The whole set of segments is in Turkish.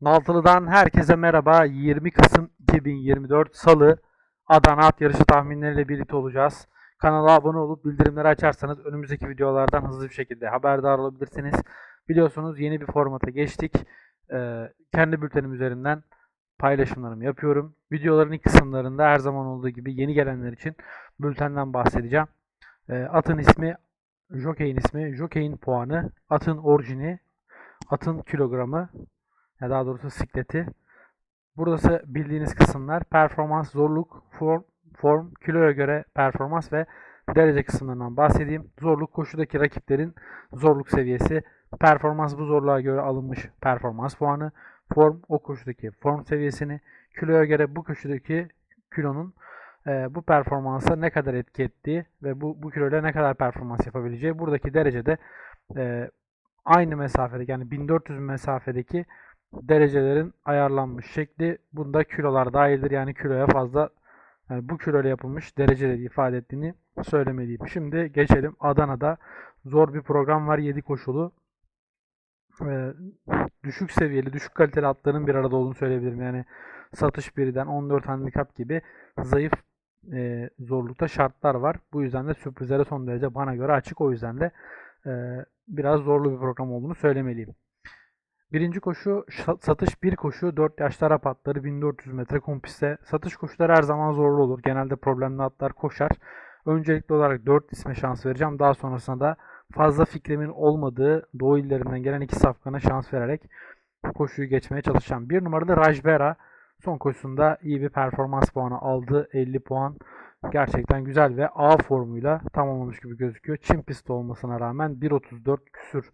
Naltılı'dan herkese merhaba. 20 Kasım 2024 Salı Adana at yarışı tahminleriyle birlikte olacağız. Kanala abone olup bildirimleri açarsanız önümüzdeki videolardan hızlı bir şekilde haberdar olabilirsiniz. Biliyorsunuz yeni bir formata geçtik. Ee, kendi bültenim üzerinden paylaşımlarımı yapıyorum. Videoların ilk kısımlarında her zaman olduğu gibi yeni gelenler için bültenden bahsedeceğim. Ee, atın ismi, Jockey'in ismi, Jockey'in puanı, atın orijini, atın kilogramı, ya daha doğrusu sikleti. Burası bildiğiniz kısımlar. Performans, zorluk, form, form, kiloya göre performans ve derece kısımlarından bahsedeyim. Zorluk koşudaki rakiplerin zorluk seviyesi, performans bu zorluğa göre alınmış performans puanı, form o koşudaki form seviyesini, kiloya göre bu koşudaki kilonun e, bu performansa ne kadar etki ettiği ve bu, bu kiloyla ne kadar performans yapabileceği. Buradaki derecede e, aynı mesafedeki yani 1400 mesafedeki derecelerin ayarlanmış şekli bunda kilolar dahildir. Yani kiloya fazla yani bu kiloyla yapılmış dereceleri ifade ettiğini söylemeliyim. Şimdi geçelim Adana'da zor bir program var 7 koşulu. Ee, düşük seviyeli, düşük kaliteli atların bir arada olduğunu söyleyebilirim. Yani satış birden 14 handikap gibi zayıf e, zorlukta şartlar var. Bu yüzden de sürprizlere son derece bana göre açık. O yüzden de e, biraz zorlu bir program olduğunu söylemeliyim. Birinci koşu satış bir koşu 4 yaşlı Arap atları 1400 metre kompiste. Satış koşuları her zaman zorlu olur. Genelde problemli atlar koşar. Öncelikli olarak 4 isme şans vereceğim. Daha sonrasında da fazla fikrimin olmadığı Doğu illerinden gelen iki safkana şans vererek koşuyu geçmeye çalışacağım. Bir numaralı Rajbera son koşusunda iyi bir performans puanı aldı. 50 puan gerçekten güzel ve A formuyla tamamlamış gibi gözüküyor. Çim pisti olmasına rağmen 1.34 küsür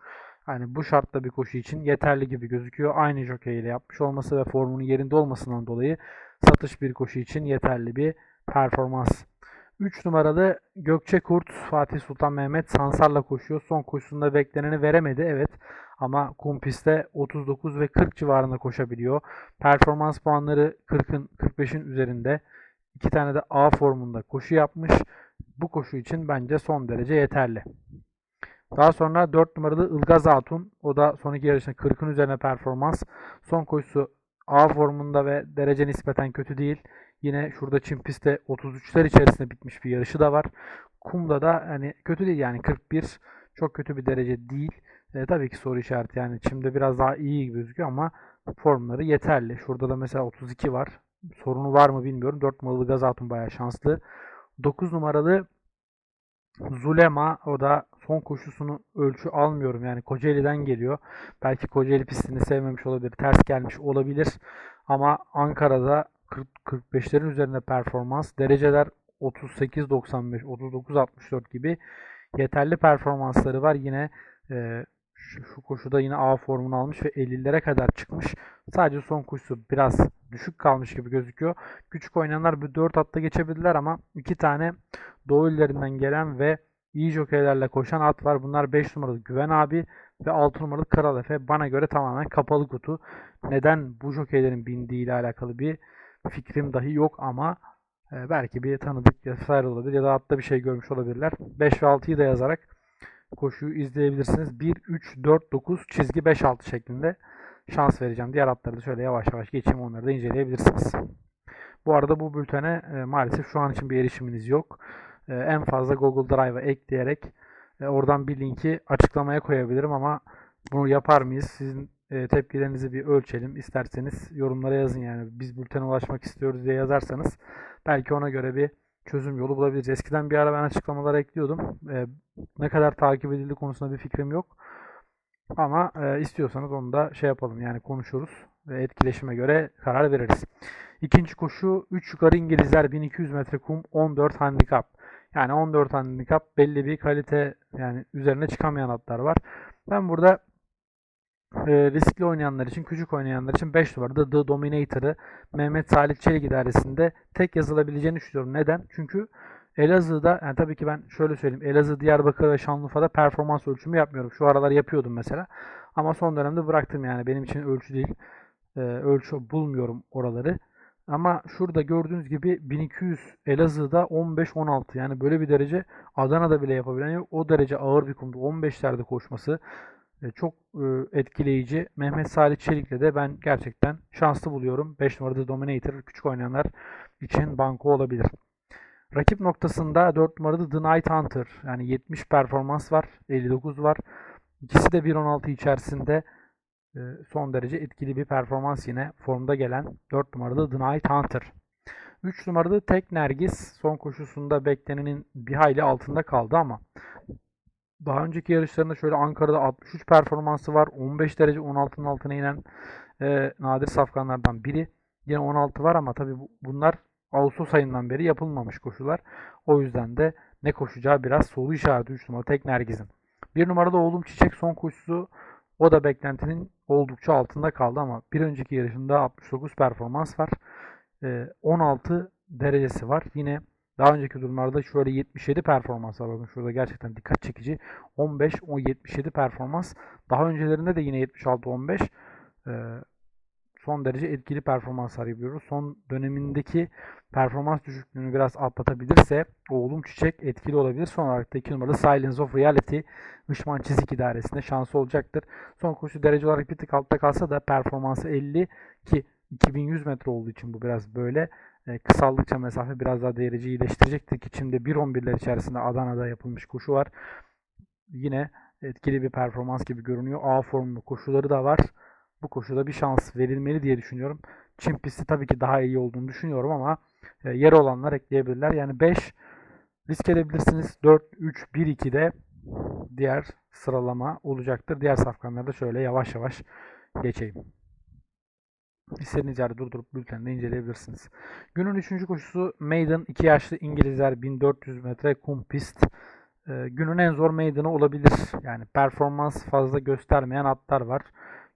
Hani bu şartta bir koşu için yeterli gibi gözüküyor. Aynı jockey ile yapmış olması ve formunun yerinde olmasından dolayı satış bir koşu için yeterli bir performans. 3 numaralı Gökçe Kurt Fatih Sultan Mehmet Sansar'la koşuyor. Son koşusunda bekleneni veremedi evet. Ama kum pistte 39 ve 40 civarında koşabiliyor. Performans puanları 40'ın 45'in üzerinde. İki tane de A formunda koşu yapmış. Bu koşu için bence son derece yeterli. Daha sonra 4 numaralı Ilgaz Hatun. O da son iki yarışında 40'ın üzerine performans. Son koşusu A formunda ve derece nispeten kötü değil. Yine şurada Çin pistte 33'ler içerisinde bitmiş bir yarışı da var. Kumda da hani kötü değil yani 41 çok kötü bir derece değil. E, tabii ki soru işareti yani Çim'de biraz daha iyi gözüküyor ama formları yeterli. Şurada da mesela 32 var. Sorunu var mı bilmiyorum. 4 numaralı Gazatun bayağı şanslı. 9 numaralı Zulema o da son koşusunu ölçü almıyorum. Yani Kocaeli'den geliyor. Belki Kocaeli pistini sevmemiş olabilir. Ters gelmiş olabilir. Ama Ankara'da 40-45'lerin üzerinde performans. Dereceler 38-95, 39-64 gibi yeterli performansları var. Yine e, şu, şu koşuda yine A formunu almış ve 50'lere kadar çıkmış. Sadece son koşusu biraz düşük kalmış gibi gözüküyor. Küçük oynayanlar bir 4 hatta geçebilirler ama iki tane Doğu illerinden gelen ve iyi jokeylerle koşan at var. Bunlar 5 numaralı Güven abi ve 6 numaralı Kral Efe. Bana göre tamamen kapalı kutu. Neden bu jokeylerin bindiği ile alakalı bir fikrim dahi yok ama e, belki bir tanıdık vesaire olabilir ya da hatta bir şey görmüş olabilirler. 5 ve 6'yı da yazarak koşuyu izleyebilirsiniz. 1, 3, 4, 9 çizgi 5, 6 şeklinde şans vereceğim. Diğer atları da şöyle yavaş yavaş geçeyim onları da inceleyebilirsiniz. Bu arada bu bültene e, maalesef şu an için bir erişiminiz yok. E, en fazla Google Drive'a ekleyerek e, oradan bir linki açıklamaya koyabilirim ama bunu yapar mıyız? Sizin e, tepkilerinizi bir ölçelim. İsterseniz yorumlara yazın yani. Biz bültene ulaşmak istiyoruz diye yazarsanız belki ona göre bir çözüm yolu bulabiliriz. Eskiden bir ara ben açıklamalara ekliyordum. Ne kadar takip edildi konusunda bir fikrim yok. Ama istiyorsanız onu da şey yapalım yani konuşuruz ve etkileşime göre karar veririz. İkinci koşu 3 yukarı İngilizler 1200 metre kum 14 handikap. Yani 14 handikap belli bir kalite yani üzerine çıkamayan atlar var. Ben burada e, riskli oynayanlar için, küçük oynayanlar için 5 numarada The Dominator'ı Mehmet Salih Çelik idaresinde tek yazılabileceğini düşünüyorum. Neden? Çünkü Elazığ'da yani tabii ki ben şöyle söyleyeyim. Elazığ, Diyarbakır ve Şanlıurfa'da performans ölçümü yapmıyorum. Şu aralar yapıyordum mesela. Ama son dönemde bıraktım yani. Benim için ölçü değil. E, ölçü bulmuyorum oraları. Ama şurada gördüğünüz gibi 1200 Elazığ'da 15-16 yani böyle bir derece Adana'da bile yapabilen yok. O derece ağır bir kumda 15'lerde koşması e, çok e, etkileyici. Mehmet Salih Çelik'le de ben gerçekten şanslı buluyorum. 5 numarada Dominator küçük oynayanlar için banko olabilir. Rakip noktasında 4 numarada The Night Hunter yani 70 performans var, 59 var. İkisi de 1.16 içerisinde son derece etkili bir performans yine formda gelen 4 numarada The Night Hunter. 3 numarada Tek Nergis son koşusunda beklenenin bir hayli altında kaldı ama daha önceki yarışlarında şöyle Ankara'da 63 performansı var. 15 derece 16'nın altına inen e, nadir safkanlardan biri. Yine 16 var ama tabi bunlar Ağustos ayından beri yapılmamış koşular. O yüzden de ne koşacağı biraz soru işareti 3 numara tek Nergiz'in. 1 numarada Oğlum Çiçek son koşusu o da beklentinin oldukça altında kaldı ama bir önceki yarışında 69 performans var. E, 16 derecesi var. Yine daha önceki durumlarda şöyle 77 performans var. Bakın şurada gerçekten dikkat çekici. 15, 10, 77 performans. Daha öncelerinde de yine 76, 15. Son derece etkili performanslar yapıyoruz. Son dönemindeki performans düşüklüğünü biraz atlatabilirse oğlum çiçek etkili olabilir. Son olarak da 2 numaralı Silence of Reality Işman Çizik idaresinde şansı olacaktır. Son koşu derece olarak bir tık altta kalsa da performansı 50 ki 2100 metre olduğu için bu biraz böyle e, kısaldıkça mesafe biraz daha değerici iyileştirecektir ki şimdi 1.11'ler içerisinde Adana'da yapılmış koşu var. Yine etkili bir performans gibi görünüyor. A formlu koşuları da var. Bu koşuda bir şans verilmeli diye düşünüyorum. Çin pisti tabii ki daha iyi olduğunu düşünüyorum ama e, yer olanlar ekleyebilirler. Yani 5 risk edebilirsiniz. 4, 3, 1, 2'de diğer sıralama olacaktır. Diğer safkanlarda şöyle yavaş yavaş geçeyim. İstediğiniz yerde durdurup bülteninde inceleyebilirsiniz. Günün 3. koşusu Maiden 2 yaşlı İngilizler 1400 metre kum pist. Ee, günün en zor meydanı olabilir. Yani performans fazla göstermeyen atlar var.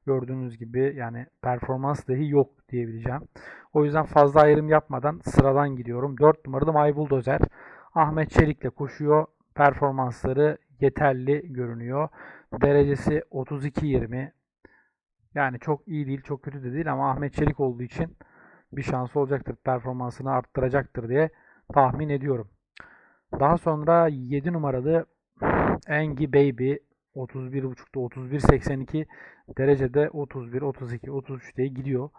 Gördüğünüz gibi yani performans dahi yok diyebileceğim. O yüzden fazla ayrım yapmadan sıradan gidiyorum. 4 numaralı My Bulldozer. Ahmet Çelik'le koşuyor. Performansları yeterli görünüyor. Derecesi 32-20. Yani çok iyi değil, çok kötü de değil ama Ahmet Çelik olduğu için bir şansı olacaktır. Performansını arttıracaktır diye tahmin ediyorum. Daha sonra 7 numaralı Engi Baby 31.5'da 31.82 derecede 31, 32, 33 diye gidiyor.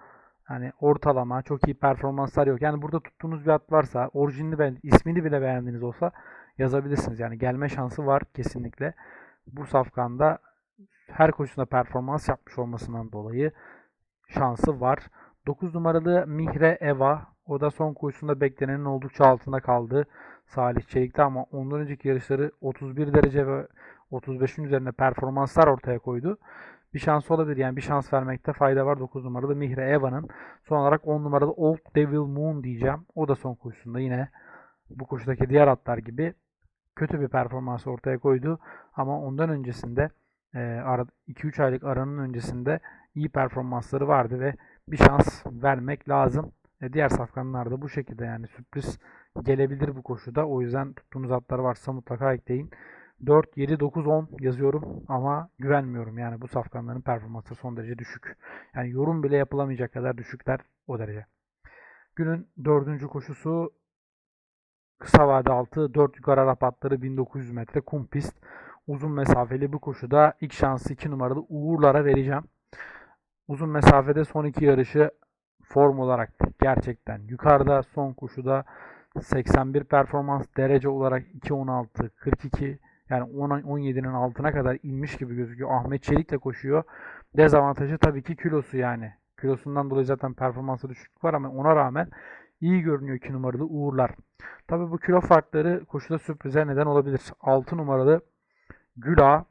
Yani ortalama çok iyi performanslar yok. Yani burada tuttuğunuz bir at varsa orijinini ben ismini bile beğendiğiniz olsa yazabilirsiniz. Yani gelme şansı var kesinlikle. Bu safkanda her koşusunda performans yapmış olmasından dolayı şansı var. 9 numaralı Mihre Eva o da son koşusunda beklenenin oldukça altında kaldı. Salih Çelik'te ama ondan önceki yarışları 31 derece ve 35'in üzerinde performanslar ortaya koydu. Bir şans olabilir. Yani bir şans vermekte fayda var. 9 numaralı Mihre Eva'nın. Son olarak 10 numaralı Old Devil Moon diyeceğim. O da son koşusunda yine bu koşudaki diğer atlar gibi kötü bir performans ortaya koydu. Ama ondan öncesinde 2-3 aylık aranın öncesinde iyi performansları vardı ve bir şans vermek lazım. E, diğer safkanlar da bu şekilde yani sürpriz gelebilir bu koşuda. O yüzden tuttuğunuz atlar varsa mutlaka ekleyin. 4, 7, 9, 10 yazıyorum ama güvenmiyorum. Yani bu safkanların performansı son derece düşük. Yani yorum bile yapılamayacak kadar düşükler o derece. Günün dördüncü koşusu kısa vade altı 4 yukarı Arap atları 1900 metre kum pist. Uzun mesafeli bu koşuda ilk şansı 2 numaralı Uğurlar'a vereceğim. Uzun mesafede son iki yarışı form olarak gerçekten yukarıda. Son koşuda 81 performans derece olarak 2.16 42 yani 17'nin altına kadar inmiş gibi gözüküyor. Ahmet Çelik de koşuyor. Dezavantajı tabii ki kilosu yani. Kilosundan dolayı zaten performansı düşüklük var ama ona rağmen iyi görünüyor 2 numaralı Uğurlar. Tabii bu kilo farkları koşuda sürprize neden olabilir. 6 numaralı Güla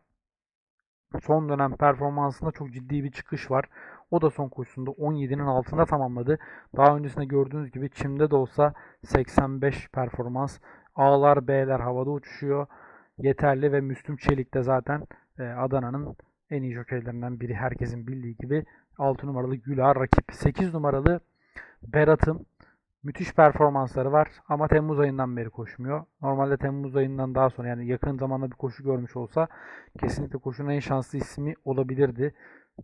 son dönem performansında çok ciddi bir çıkış var. O da son koşusunda 17'nin altında tamamladı. Daha öncesinde gördüğünüz gibi çimde de olsa 85 performans. A'lar B'ler havada uçuşuyor. Yeterli ve Müslüm Çelik de zaten e, Adana'nın en iyi jokeylerinden biri. Herkesin bildiği gibi 6 numaralı Gülar rakip. 8 numaralı Berat'ın Müthiş performansları var ama Temmuz ayından beri koşmuyor. Normalde Temmuz ayından daha sonra yani yakın zamanda bir koşu görmüş olsa kesinlikle koşunun en şanslı ismi olabilirdi.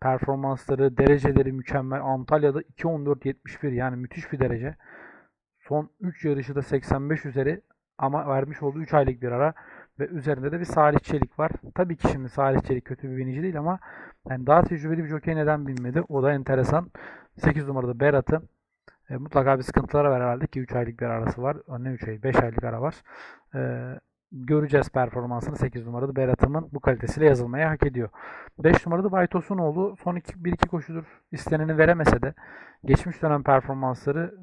Performansları, dereceleri mükemmel. Antalya'da 2.14.71 yani müthiş bir derece. Son 3 yarışı da 85 üzeri ama vermiş olduğu 3 aylık bir ara Ve üzerinde de bir Salih Çelik var. Tabii ki şimdi Salih Çelik kötü bir binici değil ama yani daha tecrübeli bir jockey neden binmedi? O da enteresan. 8 numarada Berat'ı e, mutlaka bir sıkıntıları var herhalde ki 3 aylık bir arası var. Ne 3 ay? 5 aylık ara var. E, göreceğiz performansını 8 numarada Berat'ımın bu kalitesiyle yazılmaya hak ediyor. 5 numarada Baytos'un oldu. Son 1-2 koşudur isteneni veremese de geçmiş dönem performansları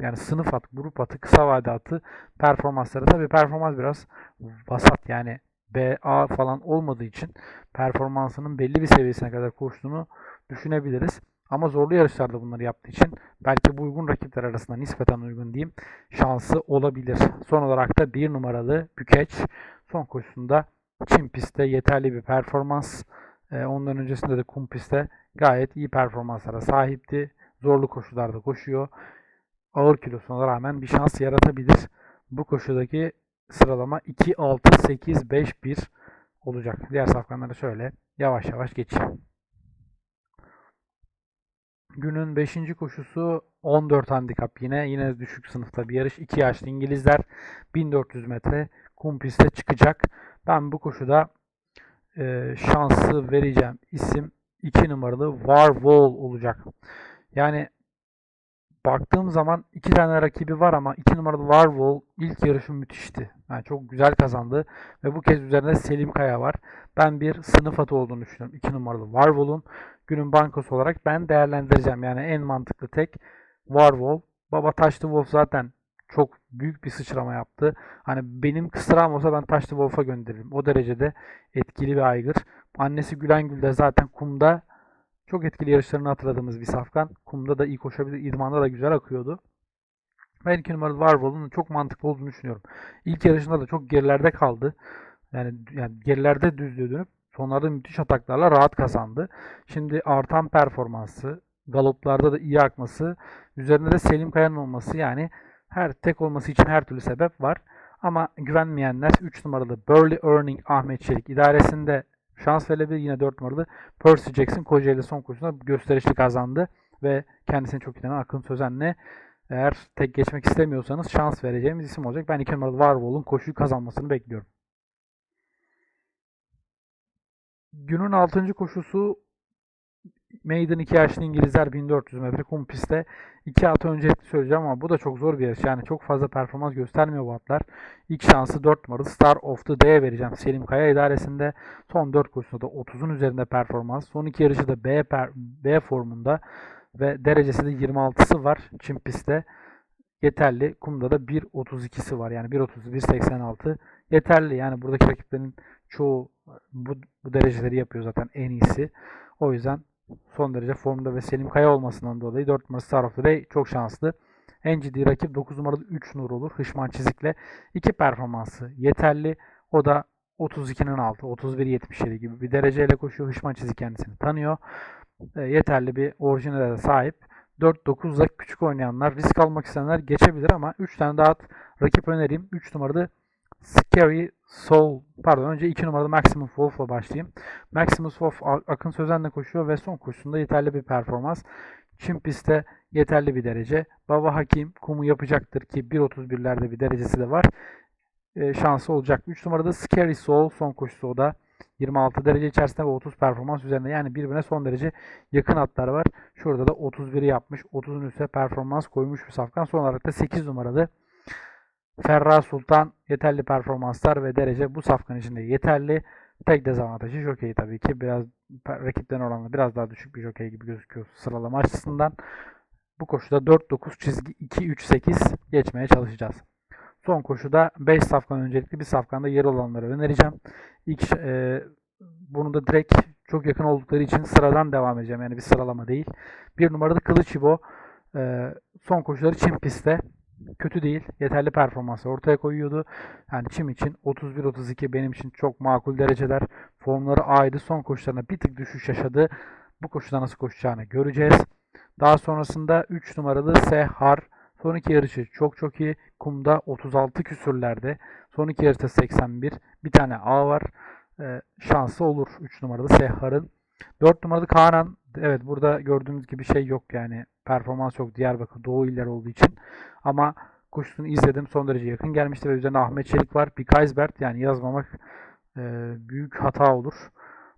yani sınıf atı, grup atı, kısa vade atı performansları tabii performans biraz vasat yani BA falan olmadığı için performansının belli bir seviyesine kadar koştuğunu düşünebiliriz. Ama zorlu yarışlarda bunları yaptığı için belki bu uygun rakipler arasında nispeten uygun diyeyim şansı olabilir. Son olarak da bir numaralı Bükeç son koşusunda Çin pistte yeterli bir performans. Ee, ondan öncesinde de kum pistte gayet iyi performanslara sahipti. Zorlu koşularda koşuyor. Ağır kilosuna rağmen bir şans yaratabilir. Bu koşudaki sıralama 2, 6, 8, 5, 1 olacak. Diğer safkanları şöyle yavaş yavaş geçeyim. Günün 5. koşusu 14 handikap yine. Yine düşük sınıfta bir yarış. 2 yaşlı İngilizler 1400 metre kum pistte çıkacak. Ben bu koşuda e, şansı vereceğim isim 2 numaralı Warwall olacak. Yani baktığım zaman iki tane rakibi var ama 2 numaralı Warwall ilk yarışı müthişti. Yani çok güzel kazandı ve bu kez üzerinde Selim Kaya var. Ben bir sınıf atı olduğunu düşünüyorum. 2 numaralı Warwall'un günün bankosu olarak ben değerlendireceğim. Yani en mantıklı tek Warwall. Baba Taşlı Wolf zaten çok büyük bir sıçrama yaptı. Hani benim kısrağım olsa ben Taşlı Wolf'a gönderirim. O derecede etkili bir aygır. Annesi Gülengül de zaten kumda çok etkili yarışlarını hatırladığımız bir safkan. Kumda da iyi koşabilir. İdmanda da güzel akıyordu. Ben 2 numaralı Warwall'un çok mantıklı olduğunu düşünüyorum. İlk yarışında da çok gerilerde kaldı. Yani, yani gerilerde düzlüğe dönüp sonlarda müthiş ataklarla rahat kazandı. Şimdi artan performansı, galoplarda da iyi akması, üzerinde de Selim Kaya'nın olması yani her tek olması için her türlü sebep var. Ama güvenmeyenler 3 numaralı Burley Earning Ahmet Çelik idaresinde şans verebilir. Yine 4 numaralı Percy Jackson Kocaeli son koşusunda gösterişli kazandı ve kendisini çok iyi tanıyan Akın Sözen'le eğer tek geçmek istemiyorsanız şans vereceğimiz isim olacak. Ben 2 numaralı Warwall'un koşuyu kazanmasını bekliyorum. Günün 6. koşusu Maiden 2 yaşlı İngilizler 1400 metre kum pistte. 2 at öncelikli söyleyeceğim ama bu da çok zor bir yarış. Yani çok fazla performans göstermiyor bu atlar. İlk şansı 4 numaralı Star of the Day'e vereceğim. Selim Kaya idaresinde son 4 koşusunda da 30'un üzerinde performans. Son 2 yarışı da B, B formunda ve derecesi de 26'sı var Çin pistte. Yeterli. Kumda da 1.32'si var. Yani 1.30, 1.86 yeterli. Yani buradaki rakiplerin çoğu bu, bu dereceleri yapıyor zaten en iyisi. O yüzden son derece formda ve Selim Kaya olmasından dolayı 4 numara Star of the Day çok şanslı. En ciddi rakip 9 numaralı 3 nur olur. Hışman Çizik'le. 2 performansı yeterli. O da 32'nin altı, 31.77 gibi bir dereceyle koşuyor. Hışman Çizik kendisini tanıyor. E, yeterli bir orijinale sahip. 4-9'da küçük oynayanlar, risk almak isteyenler geçebilir ama 3 tane daha rakip önereyim. 3 numaralı Scary Soul, pardon önce 2 numaralı Maximum Wolf'la başlayayım. Maximum Wolf Akın Sözen'le koşuyor ve son koşusunda yeterli bir performans. Çin pistte yeterli bir derece. Baba Hakim kumu yapacaktır ki 1.31'lerde bir derecesi de var. E, şansı olacak. 3 numarada Scary Soul son koşusu o da. 26 derece içerisinde ve 30 performans üzerinde. Yani birbirine son derece yakın atlar var. Şurada da 31'i yapmış. 30'un üstüne performans koymuş bir safkan. Son olarak da 8 numaralı Ferra Sultan yeterli performanslar ve derece bu safkan içinde yeterli. Tek dezavantajı jockey tabii ki. Biraz rakipten oranla biraz daha düşük bir jockey gibi gözüküyor sıralama açısından. Bu koşuda 4-9 çizgi 2-3-8 geçmeye çalışacağız. Son koşuda 5 safkan öncelikli bir safkanda yer olanları önereceğim. İlk e, bunu da direkt çok yakın oldukları için sıradan devam edeceğim. Yani bir sıralama değil. Bir numarada Kılıç İbo. E, son koşuları Çin pistte kötü değil. Yeterli performansı ortaya koyuyordu. Yani Çim için 31-32 benim için çok makul dereceler. Formları ayrı. Son koşularına bir tık düşüş yaşadı. Bu koşuda nasıl koşacağını göreceğiz. Daha sonrasında 3 numaralı Sehar. Son iki yarışı çok çok iyi. Kumda 36 küsürlerde. Son iki yarışta 81. Bir tane A var. Ee, şansı olur 3 numaralı Sehar'ın. 4 numaralı Kanan. Evet burada gördüğünüz gibi şey yok yani. Performans yok Diyarbakır Doğu iller olduğu için. Ama koşusunu izledim. Son derece yakın gelmişti ve üzerine Ahmet Çelik var. Bir Kaysbert yani yazmamak e, büyük hata olur.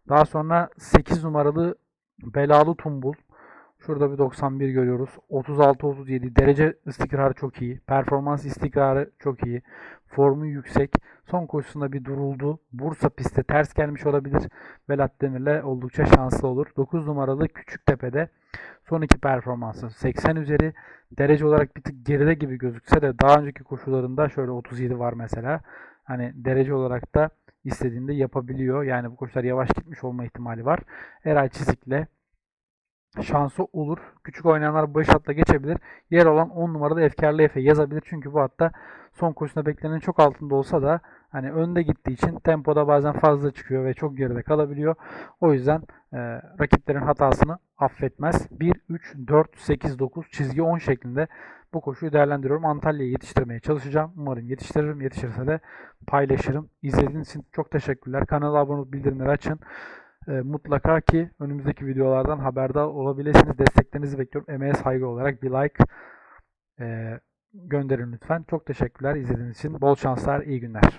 Daha sonra 8 numaralı Belalı Tumbul. Şurada bir 91 görüyoruz. 36-37 derece istikrarı çok iyi. Performans istikrarı çok iyi. Formu yüksek. Son koşusunda bir duruldu. Bursa pistte ters gelmiş olabilir. Velat Demir'le oldukça şanslı olur. 9 numaralı Küçüktepe'de son iki performansı 80 üzeri. Derece olarak bir tık geride gibi gözükse de daha önceki koşularında şöyle 37 var mesela. Hani derece olarak da istediğinde yapabiliyor. Yani bu koşular yavaş gitmiş olma ihtimali var. Eray Çizik'le şansı olur. Küçük oynayanlar bu 5 atla geçebilir. Yer olan 10 numaralı Efkarlı Efe yazabilir. Çünkü bu hatta son koşusunda beklenenin çok altında olsa da hani önde gittiği için tempoda bazen fazla çıkıyor ve çok geride kalabiliyor. O yüzden e, rakiplerin hatasını affetmez. 1, 3, 4, 8, 9 çizgi 10 şeklinde bu koşuyu değerlendiriyorum. Antalya'yı yetiştirmeye çalışacağım. Umarım yetiştiririm. Yetişirse de paylaşırım. İzlediğiniz için çok teşekkürler. Kanala abone olup bildirimleri açın. E, mutlaka ki önümüzdeki videolardan haberdar olabilirsiniz. Desteklerinizi bekliyorum. Emeğe saygı olarak bir like e, gönderin lütfen. Çok teşekkürler izlediğiniz için. Bol şanslar, iyi günler.